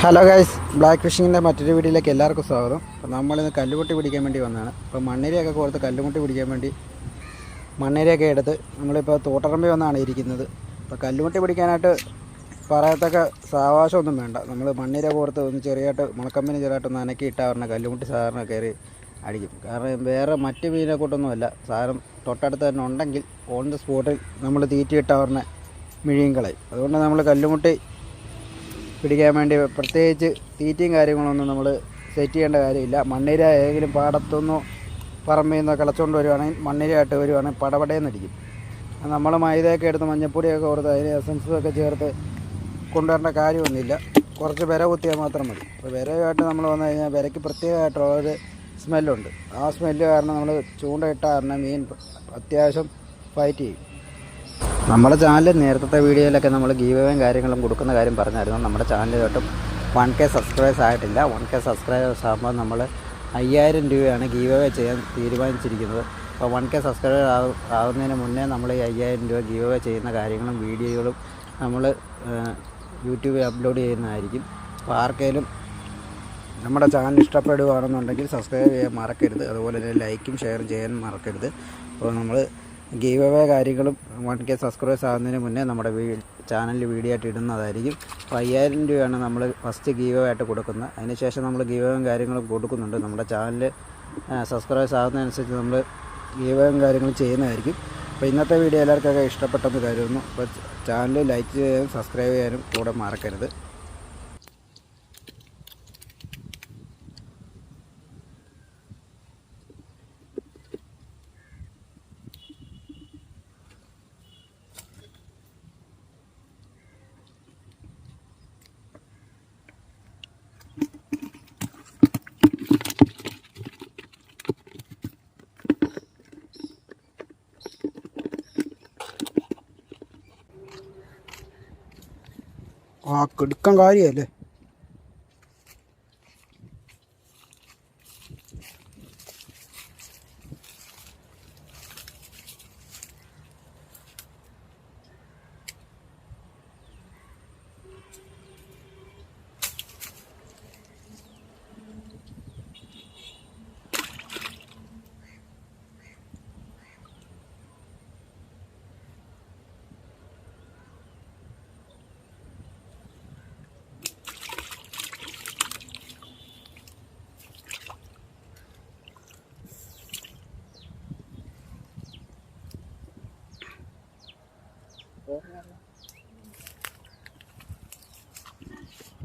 Hello guys black ഫിഷിങ്ങിന്റെ മറ്റൊരു വീഡിയോയിലേക്ക് എല്ലാവർക്കും സ്വാഗതം. അപ്പോൾ നമ്മളിന്ന് കല്ലുമുട്ടി പിടിക്കാൻ വേണ്ടി വന്നതാണ്. അപ്പോൾ മണ്ണേരിയൊക്കെ കോർത്ത് കല്ലുമുട്ടി പിടിക്കാൻ വേണ്ടി മണ്ണേരിയൊക്കെ എടുത്ത് നമ്മളിപ്പോൾ തോട്ടറമ്പി വന്നാണ് ഇരിക്കുന്നത്. അപ്പോൾ കല്ലുമുട്ടി പിടിക്കാനായിട്ട് പറയത്തക്ക സാവകാശമൊന്നും വേണ്ട. നമ്മൾ മണ്ണിര കോർത്ത് ഒന്ന് ചെറിയായിട്ട് മുളക്കമ്പിന് ചെറുതായിട്ട് ഒന്ന് അനക്കിയിട്ടാൽ പറഞ്ഞാൽ കല്ലുമുട്ടി സാധാരണ കയറി അടിക്കും. കാരണം വേറെ മറ്റ് മീനെ കൂട്ടൊന്നുമല്ല. സാധനം തൊട്ടടുത്ത് തന്നെ ഉണ്ടെങ്കിൽ ഓൺ ദ സ്പോട്ടിൽ നമ്മൾ തീറ്റിയിട്ടാൽ പറഞ്ഞ മിഴിയും കളയും. അതുകൊണ്ട് നമ്മൾ കല്ലുമുട്ടി പിടിക്കാൻ വേണ്ടി പ്രത്യേകിച്ച് തീറ്റയും കാര്യങ്ങളൊന്നും നമ്മൾ സെറ്റ് ചെയ്യേണ്ട കാര്യമില്ല. മണ്ണിര ഏതെങ്കിലും പാടത്തുനിന്നോ പറമ്പിൽ നിന്നോ കിളച്ചുകൊണ്ട് വരുവാണെങ്കിൽ മണ്ണിരയായിട്ട് വരുവാണെങ്കിൽ പടപടയെന്നിരിക്കും നമ്മൾ മൈദയൊക്കെ എടുത്ത് മഞ്ഞപ്പൊടിയൊക്കെ കൊടുത്ത് അതിന് എസൻസും ഒക്കെ ചേർത്ത് കൊണ്ടുവരേണ്ട കാര്യമൊന്നുമില്ല. കുറച്ച് വിര കുത്തിയാൽ മാത്രം മതി. അപ്പോൾ വിരയായിട്ട് നമ്മൾ വന്നു കഴിഞ്ഞാൽ വിരയ്ക്ക് പ്രത്യേകമായിട്ടുള്ളൊരു സ്മെല്ലുണ്ട് ആ സ്മെല്ല് കാരണം നമ്മൾ ചൂണ്ടയിട്ട കാരണം മീൻ അത്യാവശ്യം ഫൈറ്റ് ചെയ്യും. നമ്മുടെ ചാനലിൽ നേരത്തെ വീഡിയോയിലൊക്കെ നമ്മൾ ഗീവയും കാര്യങ്ങളും കൊടുക്കുന്ന കാര്യം പറഞ്ഞായിരുന്നു. നമ്മുടെ ചാനലിൽ തൊട്ടും വൺ കെ സബ്സ്ക്രൈബേഴ്സ് ആയിട്ടില്ല. വൺ കെ സബ്സ്ക്രൈബേഴ്സ് ആകുമ്പോൾ നമ്മൾ അയ്യായിരം രൂപയാണ് ഗീവവേ ചെയ്യാൻ തീരുമാനിച്ചിരിക്കുന്നത്. അപ്പോൾ വൺ കെ സബ്സ്ക്രൈബർ ആകുന്നതിന് മുന്നേ നമ്മൾ ഈ അയ്യായിരം രൂപ ഗീവവേ ചെയ്യുന്ന കാര്യങ്ങളും വീഡിയോകളും നമ്മൾ യൂട്യൂബിൽ അപ്ലോഡ് ചെയ്യുന്നതായിരിക്കും. അപ്പോൾ ആർക്കെങ്കിലും നമ്മുടെ ചാനൽ ഇഷ്ടപ്പെടുകയാണെന്നുണ്ടെങ്കിൽ സബ്സ്ക്രൈബ് ചെയ്യാൻ മറക്കരുത്. അതുപോലെ തന്നെ ലൈക്കും ഷെയറും ചെയ്യാൻ മറക്കരുത്. അപ്പോൾ നമ്മൾ ഗീവ് അവേ കാര്യങ്ങളും വൺ കെ സബ്സ്ക്രൈബേഴ്സ് ആകുന്നതിന് മുന്നേ നമ്മുടെ വീ ചാനലിൽ വീഡിയോ ആയിട്ട് ഇടുന്നതായിരിക്കും. അപ്പോൾ അയ്യായിരം രൂപയാണ് നമ്മൾ ഫസ്റ്റ് ഗീവ് ആയിട്ട് കൊടുക്കുന്നത്. അതിനുശേഷം നമ്മൾ ഗീവും കാര്യങ്ങളും കൊടുക്കുന്നുണ്ട്. നമ്മുടെ ചാനൽ സബ്സ്ക്രൈബേഴ്സ് ആകുന്നതനുസരിച്ച് നമ്മൾ ഗീവും കാര്യങ്ങളും ചെയ്യുന്നതായിരിക്കും. അപ്പോൾ ഇന്നത്തെ വീഡിയോ എല്ലാവർക്കൊക്കെ ഇഷ്ടപ്പെട്ടെന്ന് കരുതുന്നു. അപ്പോൾ ചാനൽ ലൈക്ക് ചെയ്യാനും സബ്സ്ക്രൈബ് ചെയ്യാനും കൂടെ മറക്കരുത്. ആ കിടുക്കം കാര്യമല്ലേ Oh.